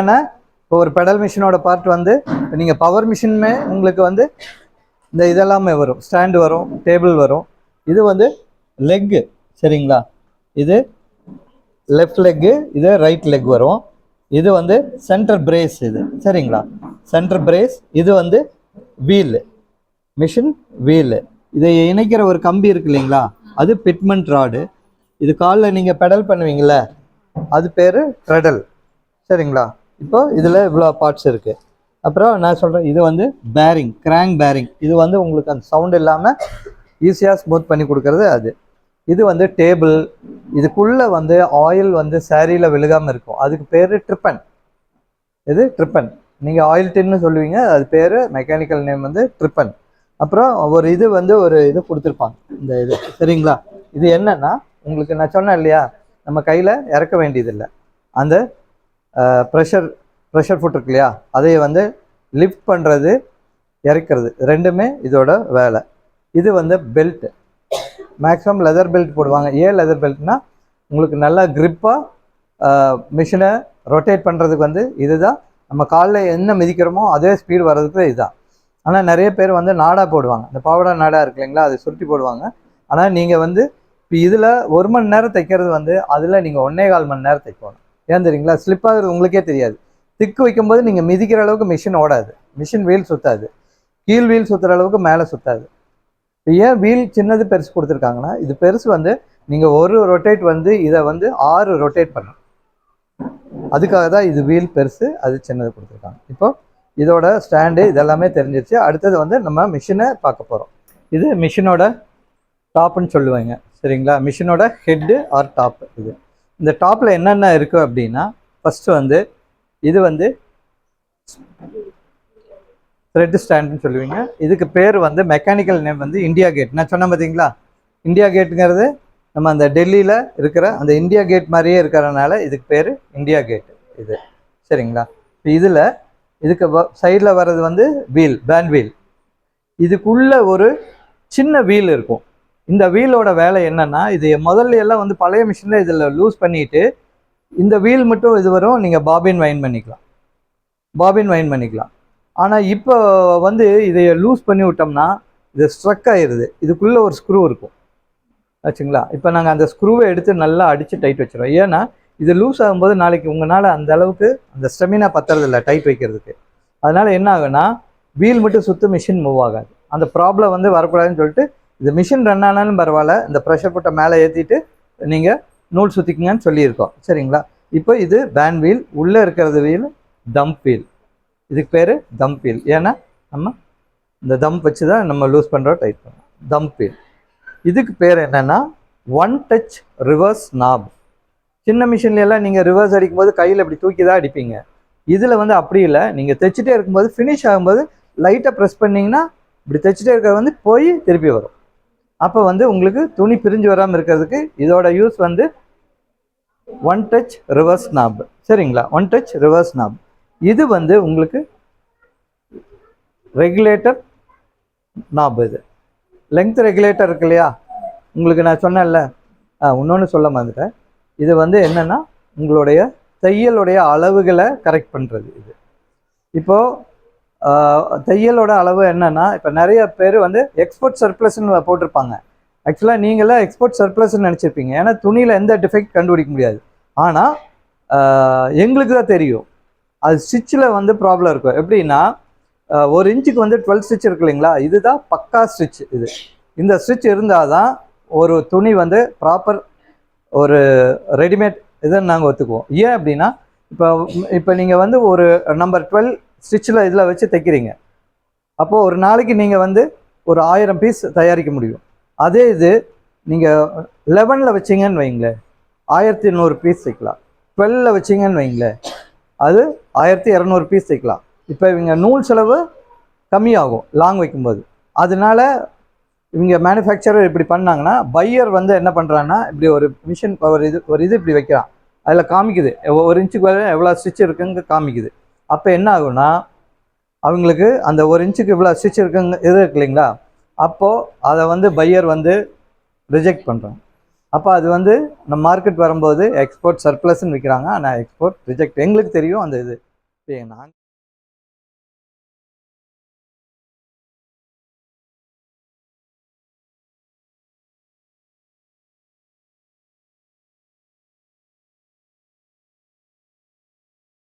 இப்போ ஒரு பெடல் மிஷினோட பார்ட் வந்து நீங்கள் பவர் மிஷினுமே உங்களுக்கு வந்து இந்த இதெல்லாமே வரும். ஸ்டாண்டு வரும் டேபிள் வரும். இது வந்து லெக்கு சரிங்களா? இது லெஃப்ட் லெக்கு இது ரைட் லெக் வரும். இது வந்து சென்டர் பிரேஸ் இது சரிங்களா? சென்டர் பிரேஸ் இது வந்து வீல் மிஷின் வீலு இதை இணைக்கிற ஒரு கம்பி இருக்கு இல்லைங்களா? அது பிட்மெண்ட் ராடு இது காலில் நீங்கள் பெடல் பண்ணுவீங்கள்ல அது பேர் ட்ரெடல் சரிங்களா? இப்போ இதில் இவ்வளோ பார்ட்ஸ் இருக்குது அப்புறம் நான் சொல்கிறேன் இது வந்து பேரிங் கிராங் பேரிங் இது வந்து உங்களுக்கு அந்த சவுண்ட் இல்லாமல் ஈஸியாக ஸ்மூத் பண்ணி கொடுக்கறது அது. இது வந்து டேபிள் இதுக்குள்ளே வந்து ஆயில் வந்து சேரீயில் விழுகாமல் இருக்கும். அதுக்கு பேர் ட்ரிப்பன் இது ட்ரிப்பன் நீங்கள் ஆயில் டின்னு சொல்லுவீங்க அது பேர் மெக்கானிக்கல் நேம் வந்து ட்ரிப்பன் அப்புறம் ஒரு இது வந்து ஒரு இது கொடுத்துருப்பாங்க இந்த இது. சரிங்களா? இது என்னன்னா உங்களுக்கு நான் சொன்னேன் இல்லையா நம்ம கையில் இறக்க வேண்டியதில்லை. அந்த ப்ரெஷர் ப்ரெஷர் ஃபுட் இருக்கு இல்லையா? அதை வந்து லிஃப்ட் பண்ணுறது இறக்கிறது. ரெண்டுமே இதோட வேலை. இது வந்து பெல்ட் மேக்ஸிமம் லெதர் பெல்ட் போடுவாங்க. ஏன் லெதர் பெல்ட்னா உங்களுக்கு நல்லா க்ரிப்பாக மிஷினை ரொட்டேட் பண்ணுறதுக்கு வந்து இதுதான். நம்ம காலில் என்ன மிதிக்கிறோமோ அதே ஸ்பீடு வர்றதுக்கு இதுதான். ஆனால் நிறைய பேர் வந்து நாடா போடுவாங்க. இந்த பாவடா நாடா இருக்கு இல்லைங்களா? அதை சுருட்டி போடுவாங்க. ஆனால் நீங்கள் வந்து இப்போ இதில் ஒரு மணி நேரம் தைக்கிறது வந்து அதில் நீங்கள் ஒன்றே கால் மணி நேரம் தைக்கணும். ஏன் தெரியுங்களா? ஸ்லிப் ஆகுறது உங்களுக்கே தெரியாது. திக்கு வைக்கும்போது நீங்கள் மிதிக்கிற அளவுக்கு மிஷின் ஓடாது. மிஷின் வீல் சுற்றாது கீழ் வீல் சுற்றுற அளவுக்கு மேலே சுற்றாது ஏன் வீல் சின்னது பெருசு கொடுத்துருக்காங்கன்னா இது பெருசு வந்து நீங்கள் ஒரு ரொட்டேட் வந்து இதை வந்து ஆறு ரொட்டேட் பண்ணும் அதுக்காக தான் இது வீல் பெருசு அது சின்னது கொடுத்துருக்காங்க. இப்போ இதோட ஸ்டாண்டு இதெல்லாமே தெரிஞ்சிருச்சு. அடுத்தது வந்து நம்ம மிஷினை பார்க்க போகிறோம் இது மிஷினோட டாப்புன்னு சொல்லுவாங்க. சரிங்களா? மிஷினோட ஹெட்டு ஆர் டாப் இது. இந்த டாப்பில் என்னென்ன இருக்குது அப்படின்னா ஃபஸ்ட்டு வந்து இது வந்து த்ரெட் ஸ்டாண்டுன்னு சொல்லுவீங்க. இதுக்கு பேர் வந்து மெக்கானிக்கல் நேம் வந்து இந்தியா கேட் நான் சொன்னேன் பார்த்தீங்களா இந்தியா கேட்டுங்கிறது நம்ம அந்த டெல்லியில் இருக்கிற அந்த இந்தியா கேட் மாதிரியே இருக்கிறனால இதுக்கு பேர் இந்தியா கேட் இது. சரிங்களா? இப்போ இதில் இதுக்கு சைடில் வர்றது வந்து வீல் பேண்ட் வீல் இதுக்குள்ளே ஒரு சின்ன வீல் இருக்கும். இந்த வீலோட வேலை என்னன்னா இது முதல்ல எல்லாம் வந்து பழைய மிஷினில் இதில் லூஸ் பண்ணிட்டு இந்த வீல் மட்டும் இது வரும் நீங்கள் பாபின் வைன் பண்ணிக்கலாம். பாபின் வைன் பண்ணிக்கலாம். ஆனால் இப்போ வந்து இதை லூஸ் பண்ணி விட்டோம்னா இது ஸ்ட்ரக் ஆயிடுது இதுக்குள்ளே ஒரு ஸ்க்ரூ இருக்கும். ஆச்சுங்களா? இப்போ நாங்கள் அந்த ஸ்க்ரூவை எடுத்து நல்லா அடித்து டைட் வச்சுருவோம் ஏன்னா இது லூஸ் ஆகும்போது நாளைக்கு உங்களால் அந்த அளவுக்கு அந்த ஸ்டெமினா பத்துறதில்ல டைட் வைக்கிறதுக்கு. அதனால் என்ன ஆகுனா வீல் மட்டும் சுற்று மிஷின் மூவ் ஆகாது. அந்த ப்ராப்ளம் வந்து வரக்கூடாதுன்னு சொல்லிட்டு இது மிஷின் ரன் ஆனாலும் பரவாயில்ல. இந்த ப்ரெஷர் புட்டை மேலே ஏற்றிட்டு நீங்கள் நூல் சுற்றிக்குங்கன்னு சொல்லியிருக்கோம். சரிங்களா? இப்போ இது பேன் வீல் உள்ளே இருக்கிறது வீல் தம்ப் வீல் இதுக்கு பேர் தம்ப் வீல் ஏன்னா நம்ம இந்த தம்ப் வச்சு தான் நம்ம லூஸ் பண்ணுறோம் டைட் பண்ணுறோம் தம்ப் வீல் இதுக்கு பேர் என்னன்னா ஒன் டச் ரிவர்ஸ் நாப் சின்ன மிஷின்லாம் நீங்கள் ரிவர்ஸ் அடிக்கும்போது கையில் இப்படி தூக்கி தான் அடிப்பீங்க. இதில் வந்து அப்படி இல்லை. நீங்கள் தைச்சிட்டே இருக்கும்போது ஃபினிஷ் ஆகும்போது லைட்டாக ப்ரெஸ் பண்ணிங்கன்னா இப்படி தைச்சிட்டே இருக்கிறது வந்து போய் திருப்பி வரும். அப்போ வந்து உங்களுக்கு துணி பிரிஞ்சு வராமல் இருக்கிறதுக்கு இதோட யூஸ் வந்து ஒன் டச் ரிவர்ஸ் நாப் சரிங்களா? ஒன் டச் ரிவர்ஸ் நாப் இது வந்து உங்களுக்கு ரெகுலேட்டர் நாப் இது. லெங்க்த் ரெகுலேட்டர் இருக்கு இல்லையா? உங்களுக்கு நான் சொன்னேன்ல. இன்னொன்று சொல்ல மாதிரிட்டேன் இது வந்து என்னென்னா உங்களுடைய தையலுடைய அளவுகளை கரெக்ட் பண்ணுறது இது. இப்போது தையலோட அளவு என்னன்னா இப்போ நிறைய பேர் வந்து எக்ஸ்போர்ட் சர்ப்ளஸ்ன்னு போட்டிருப்பாங்க. ஆக்சுவலாக நீங்களாம் எக்ஸ்போர்ட் சர்ப்ளஸ்ன்னு நினச்சிருப்பீங்க. ஏன்னா துணியில் எந்த டிஃபெக்ட் கண்டுபிடிக்க முடியாது. ஆனால் எங்களுக்கு தான் தெரியும். அது ஸ்டிச்சில் வந்து ப்ராப்ளம் இருக்கும். எப்படின்னா ஒரு இன்ச்சுக்கு வந்து டுவெல் ஸ்டிச் இருக்கு இல்லைங்களா? இதுதான் பக்கா ஸ்டிச் இது. இந்த ஸ்டிச் இருந்தால் தான் ஒரு துணி வந்து ப்ராப்பர் ஒரு ரெடிமேட் இதை நாங்கள் ஒத்துக்குவோம். ஏன் அப்படின்னா இப்போ இப்போ நீங்கள் வந்து ஒரு நம்பர் டுவெல் ஸ்டிச்சில் இதில் வச்சு தைக்கிறீங்க. அப்போது ஒரு நாளைக்கு நீங்கள் வந்து ஒரு ஆயிரம் பீஸ் தயாரிக்க முடியும். அதே இது நீங்கள் லெவனில் வச்சீங்கன்னு வைங்களேன். ஆயிரத்தி நூறு பீஸ் தைக்கலாம். டுவெல்ல வச்சீங்கன்னு வைங்களேன். அது ஆயிரத்தி இரநூறு பீஸ் தைக்கலாம். இப்போ இவங்க நூல் செலவு கம்மியாகும் லாங் வைக்கும்போது. அதனால இவங்க மேனுஃபேக்சரர் இப்படி பண்ணாங்கன்னா பையர் வந்து என்ன பண்ணுறான்னா இப்படி ஒரு மிஷின் ஒரு இது ஒரு இது இப்படி வைக்கிறான். அதில் காமிக்குது. ஒரு இன்ச்சுக்கு எவ்வளோ ஸ்டிச் இருக்குங்க காமிக்குது. அப்போ என்ன ஆகும்னா அவங்களுக்கு அந்த ஒரு இன்ச்சுக்கு இவ்வளோ ஸ்டிச் இருக்குங்க இது இருக்கு இல்லைங்களா? அப்போது அதை வந்து பையர் வந்து ரிஜெக்ட் பண்ணுறாங்க அப்போ அது வந்து நம்ம மார்க்கெட் வரும்போது எக்ஸ்போர்ட் சர்ப்ளஸ்ன்னு விற்கிறாங்க ஆனால் எக்ஸ்போர்ட் ரிஜெக்ட் எங்களுக்கு தெரியும் அந்த இது. நாங்கள்